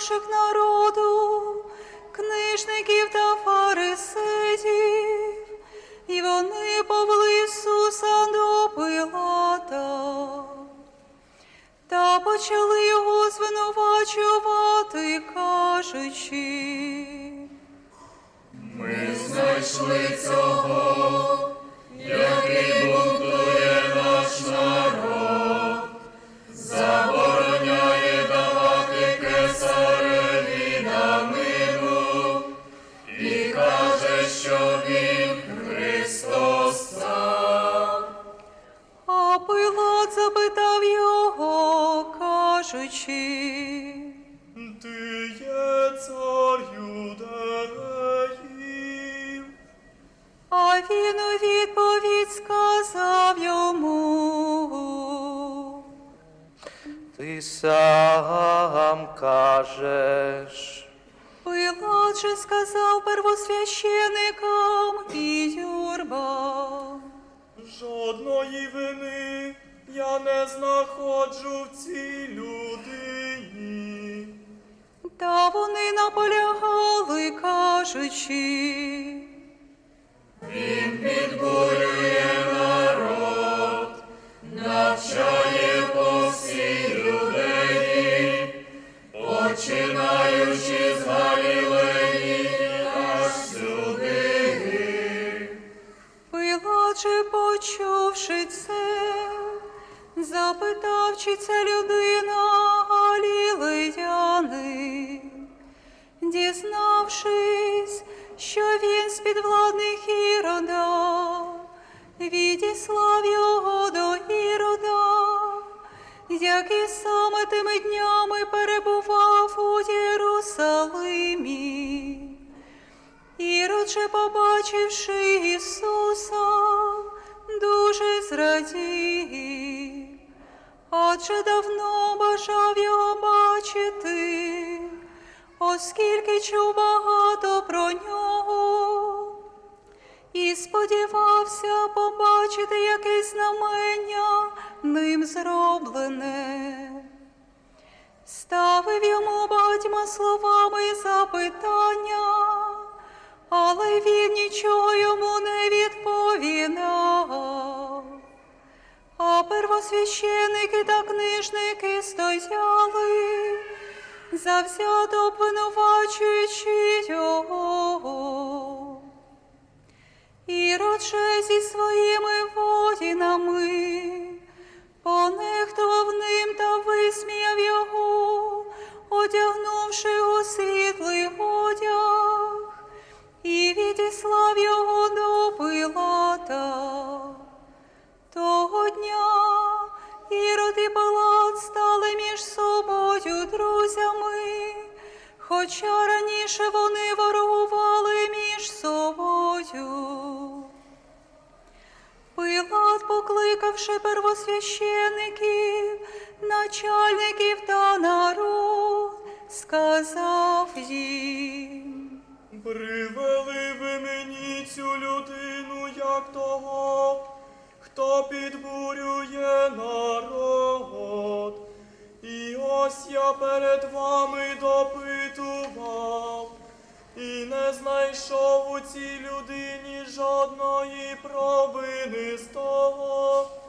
старших народу, книжників А він у відповідь сказав йому. Ти сам кажеш. Пилат же сказав первосвященикам і юрбам. Жодної вини я не знаходжу в цій людині. Та вони наполягали, кажучи. Запитав, чи це людина галілеяни. Дізнавшись, що він з підвладних Ірода, відіслав його до Ірода, який саме тими днями перебував у Єрусалимі. Ірод же, побачивши Ісуса, дуже зрадів, адже давно бажав його бачити, оскільки чув багато про нього, і сподівався побачити якесь знамення ним зроблене. Ставив йому багатьма словами запитання, але він нічого йому А первосвященики та книжники стояли, завзято обвинувачуючи його. Ірод же зі своїми воїнами покликавши первосвящеників, начальників та народ, сказав їм. Привели ви мені цю людину, як того, хто підбурює народ. І ось я перед вами допитував, і не знайшов у цій людині жодної провини з того,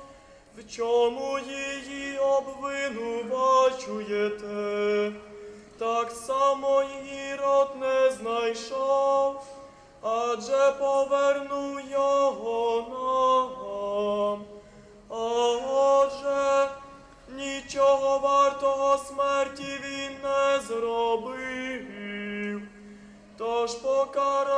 в чому її обвинувачуєте. Так само Ірод не знайшов, адже повернув його нам. А отже, нічого вартого смерті він не зробив, тож покаравши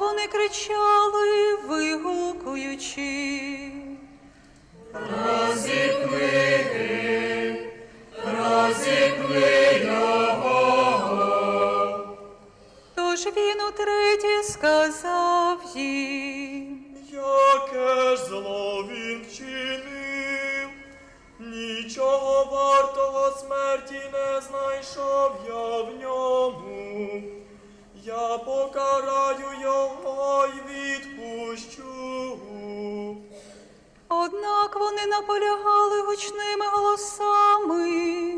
вони кричали, вигукуючи. Тож він утретє сказав їм. Яке ж зло він вчинив, нічого вартого смерті не знайшов я в ньому. Я покараю його й відпущу. Однак вони наполягали гучними голосами,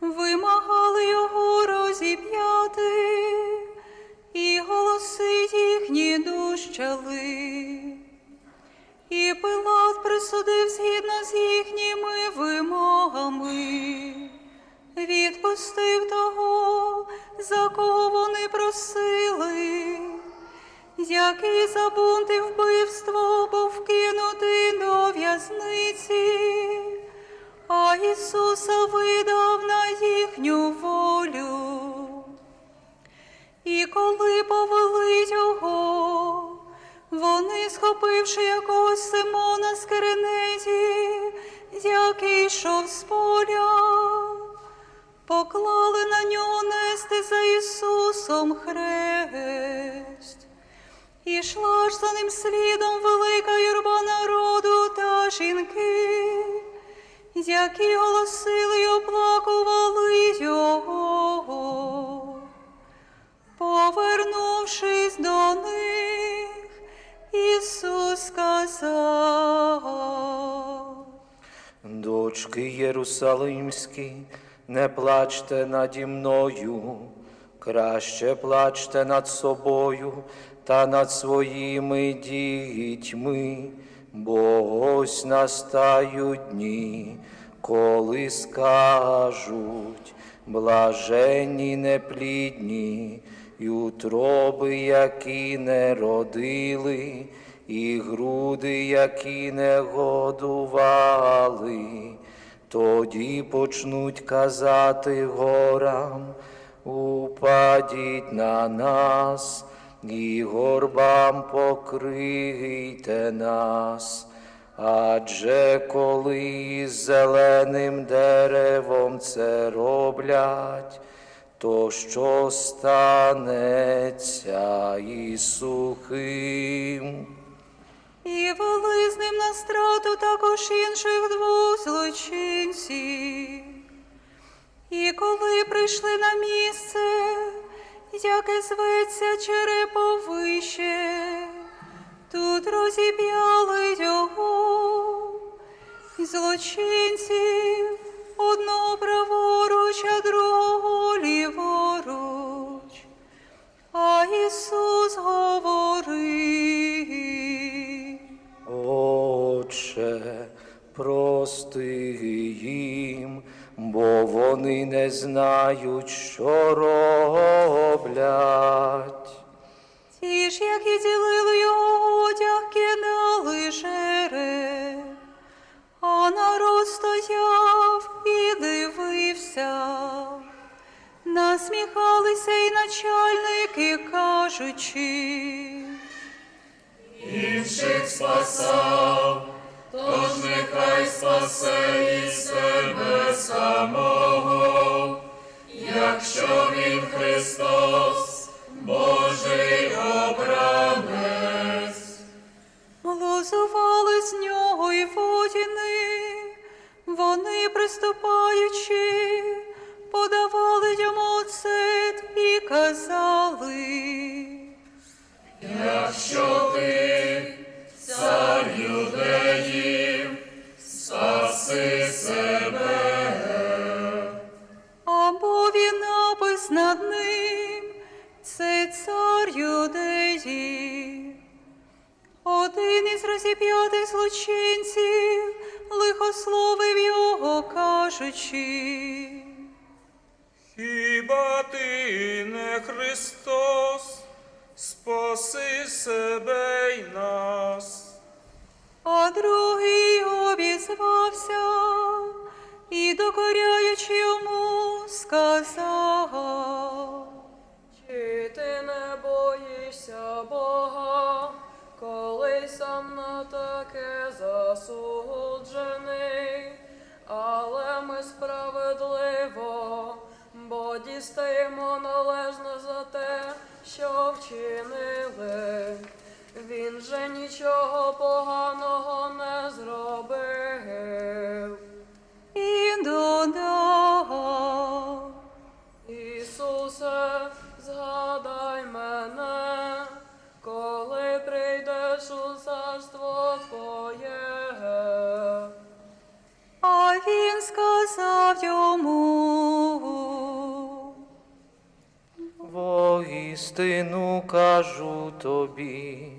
вимагали його розіп'яти, і голоси їхні дущали. І Пилат присудив згідно з їхніми вимогами, відпустив того, за кого вони просили, який за бунт і вбивство був вкинутий до в'язниці, а Ісуса видав на їхню волю. І коли повели його, вони, схопивши якогось Симона з Киринеті, який йшов з поля, поклали на нього нести за Ісусом хрест. І йшла ж за ним слідом велика юрба народу та жінки, які голосили й оплакували його. Повернувшись до них, Ісус сказав. Дочки Єрусалимські, не плачте наді мною, краще плачте над собою та над своїми дітьми, бо ось настають дні, коли скажуть, блаженні неплідні, і утроби, які не родили, і груди, які не годували, тоді почнуть казати горам, упадіть на нас, і горбам покрийте нас. Адже коли із зеленим деревом це роблять, то що станеться із сухим? І вели з ним на страту також інших двох злочинців. І коли прийшли на місце, яке зветься Череповище, тут розіп'яли його, злочинців одного праворуч, а другого ліворуч. А Ісус говорив. Прости їм, бо вони не знають, що роблять. Ті ж, які ділили його одяг, кидали жереб, а народ стояв і дивився. Насміхалися й начальники, кажучи. інших спасав, спасе і себе самого, якщо він Христос, Божий обранець. Глузували з нього й водіни, вони, приступаючи, подавали йому оцет і казали. Якщо лихословив його, кажучи. Хіба ти не Христос? Спаси себе й нас. А другий обізвався і, докоряючи йому, сказав. Чи ти не боїшся Бога Ісусе, згадай мене, коли прийдеш у царство Твоє. А він сказав йому. Воістину кажу тобі,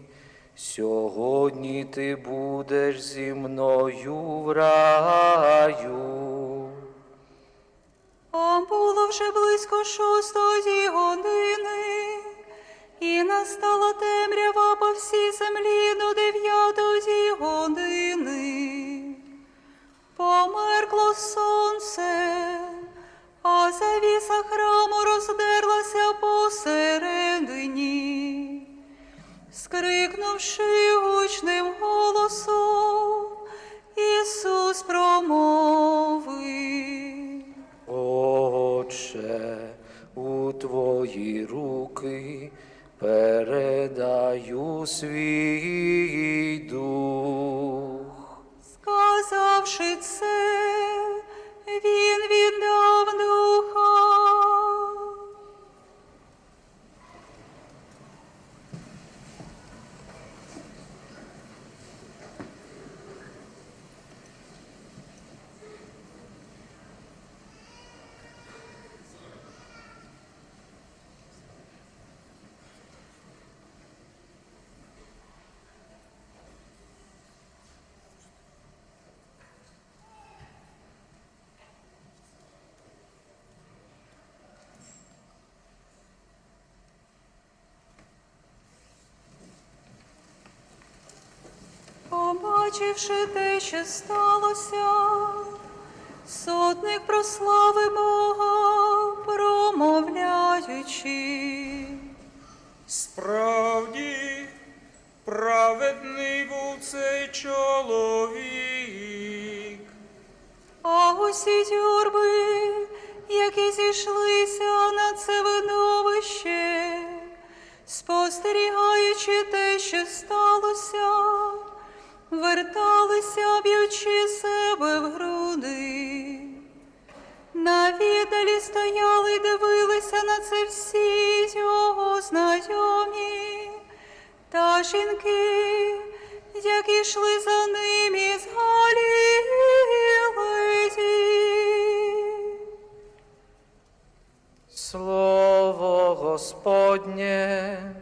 сьогодні ти будеш зі мною в раю. Вже близько шостої години, і настала темрява по всій землі до дев'ятої години. Померкло сонце, а завіса храму роздерлася посередині. Скрикнувши гучним голосом, Ісус промовив. Отче, у твої руки передаю свій дух. Сказавши це, він віддав духа. Побачивши те, що сталося, сотник прославив Бога, промовляючи. Справді, праведний був цей чоловік. А усі тюрби, які зійшлися на це видовище, спостерігаючи те, що сталося, верталися, б'ючи себе в груди. На віддалі стояли дивилися на це всі його знайомі та жінки, які йшли за ним із Галілеї. Слово Господнє.